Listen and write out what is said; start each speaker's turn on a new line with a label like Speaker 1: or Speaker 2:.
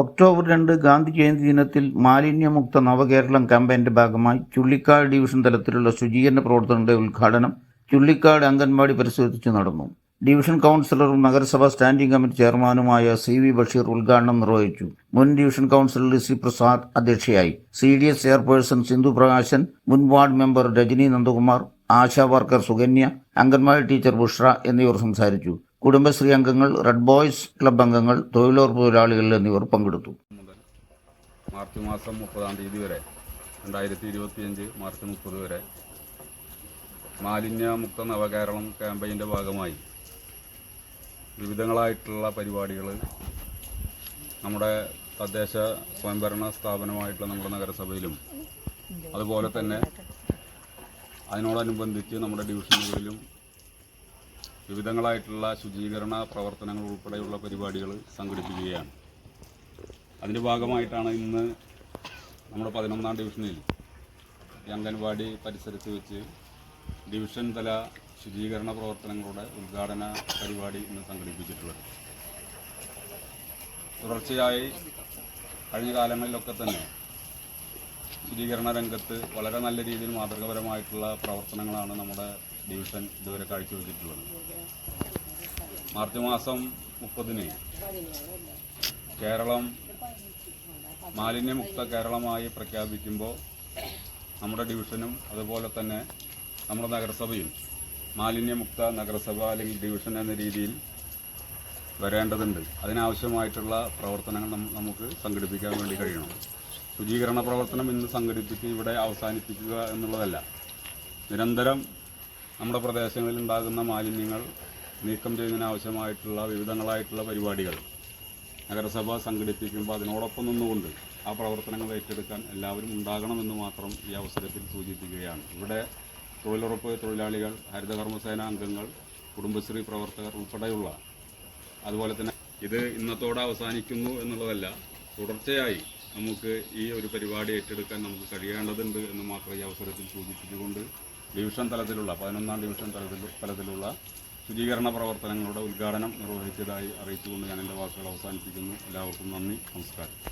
Speaker 1: October രണ്ട് ഗാന്ധി ജയന്തി ദിനത്തിൽ മാലിന്യമുക്ത നവകേരളം ക്യാമ്പയിന്റെ ഭാഗമായി ചുള്ളിക്കാട് ഡിവിഷൻ തലത്തിലുള്ള ശുചീകരണ പ്രവർത്തനങ്ങളുടെ ഉദ്ഘാടനം ചുള്ളിക്കാട് അംഗൻവാടി പരിശോധിച്ച് നടന്നു. ഡിവിഷൻ കൗൺസിലറും നഗരസഭാ സ്റ്റാൻഡിംഗ് കമ്മിറ്റി ചെയർമാനുമായ സി വി ബഷീർ ഉദ്ഘാടനം നിർവഹിച്ചു. മുൻ ഡിവിഷൻ കൗൺസിലർ ലിസി പ്രസാദ് അധ്യക്ഷയായി. C D S chairperson Sindhu Prakashan മുൻ ward member Rajani Nandakumar ASHA worker Sukanya anganwadi teacher Bushra എന്നിവർ സംസാരിച്ചു. കുടുംബശ്രീ അംഗങ്ങൾ റെഡ് ബോയ്സ് ക്ലബ് അംഗങ്ങൾ തൊഴിലുറപ്പ് തൊഴിലാളികൾ എന്നിവർ പങ്കെടുത്തു.
Speaker 2: മാർച്ച് മാസം മുപ്പതാം തീയതി വരെ രണ്ടായിരത്തി ഇരുപത്തിയഞ്ച് മാർച്ച് മുപ്പത് വരെ മാലിന്യമുക്ത നവകേരളം ക്യാമ്പയിന്റെ ഭാഗമായി വിവിധങ്ങളായിട്ടുള്ള പരിപാടികൾ നമ്മുടെ തദ്ദേശ സ്വയംഭരണ സ്ഥാപനമായിട്ടുള്ള നമ്മുടെ നഗരസഭയിലും അതുപോലെ തന്നെ അതിനോടനുബന്ധിച്ച് നമ്മുടെ ഡിവിഷനുകളിലും വിവിധങ്ങളായിട്ടുള്ള ശുചീകരണ പ്രവർത്തനങ്ങൾ ഉൾപ്പെടെയുള്ള പരിപാടികൾ സംഘടിപ്പിക്കുകയാണ്. അതിന്റെ ഭാഗമായിട്ടാണ് ഇന്ന് നമ്മുടെ പതിനൊന്നാം ഡിവിഷനിൽ ഈ അംഗൻവാടി പരിസരത്ത് വെച്ച് ഡിവിഷൻ തല ശുചീകരണ പ്രവർത്തനങ്ങളുടെ ഉദ്ഘാടന പരിപാടി ഇന്ന് സംഘടിപ്പിച്ചിട്ടുള്ളത്. തുടർച്ചയായി കഴിഞ്ഞ കാലങ്ങളിലൊക്കെ തന്നെ ശുചീകരണ രംഗത്ത് വളരെ നല്ല രീതിയിൽ മാതൃകപരമായിട്ടുള്ള പ്രവർത്തനങ്ങളാണ് നമ്മുടെ ഡിവിഷൻ ഇതുവരെ കാഴ്ചവെച്ചിട്ടുള്ളത് മാർച്ച് മാസം മുപ്പതിന് കേരളം മാലിന്യമുക്ത കേരളമായി പ്രഖ്യാപിക്കുമ്പോൾ നമ്മുടെ ഡിവിഷനും അതുപോലെ തന്നെ നമ്മുടെ നഗരസഭയും മാലിന്യമുക്ത നഗരസഭ അല്ലെങ്കിൽ ഡിവിഷൻ എന്ന രീതിയിൽ വരേണ്ടതുണ്ട്. അതിനാവശ്യമായിട്ടുള്ള പ്രവർത്തനങ്ങൾ നമുക്ക് സംഘടിപ്പിക്കാൻ വേണ്ടി കഴിയണം. ശുചീകരണ പ്രവർത്തനം ഇന്ന് സംഘടിപ്പിച്ച് ഇവിടെ അവസാനിപ്പിക്കുക എന്നുള്ളതല്ല. നിരന്തരം നമ്മുടെ പ്രദേശങ്ങളിൽ ഉണ്ടാകുന്ന മാലിന്യങ്ങൾ നീക്കം ചെയ്യുന്നതിനാവശ്യമായിട്ടുള്ള വിവിധങ്ങളായിട്ടുള്ള പരിപാടികൾ നഗരസഭ സംഘടിപ്പിക്കുമ്പോൾ അതിനോടൊപ്പം നിന്നുകൊണ്ട് ആ പ്രവർത്തനങ്ങൾ ഏറ്റെടുക്കാൻ എല്ലാവരും ഉണ്ടാകണമെന്ന് മാത്രം ഈ അവസരത്തിൽ സൂചിപ്പിക്കുകയാണ്. ഇവിടെ തൊഴിലുറപ്പ് തൊഴിലാളികൾ ഹരിതകർമ്മസേന അംഗങ്ങൾ കുടുംബശ്രീ പ്രവർത്തകർ ഉൾപ്പെടെയുള്ള അതുപോലെ തന്നെ ഇത് ഇന്നത്തോടെ അവസാനിക്കുന്നു എന്നുള്ളതല്ല തുടർച്ചയായി നമുക്ക് ഈ ഒരു പരിപാടി ഏറ്റെടുക്കാൻ നമുക്ക് കഴിയേണ്ടതുണ്ട് എന്ന് മാത്രം ഈ അവസരത്തിൽ സൂചിപ്പിച്ചുകൊണ്ട് ഡിവിഷൻ തലത്തിലുള്ള പതിനൊന്നാം ഡിവിഷൻ തലത്തിൽ തലത്തിലുള്ള ശുചീകരണ പ്രവർത്തനങ്ങളുടെ ഉദ്ഘാടനം നിർവഹിച്ചതായി അറിയിച്ചുകൊണ്ട് ഞാൻ എന്റെ വാക്കുകൾ അവസാനിപ്പിക്കുന്നു. എല്ലാവർക്കും നന്ദി. നമസ്കാരം.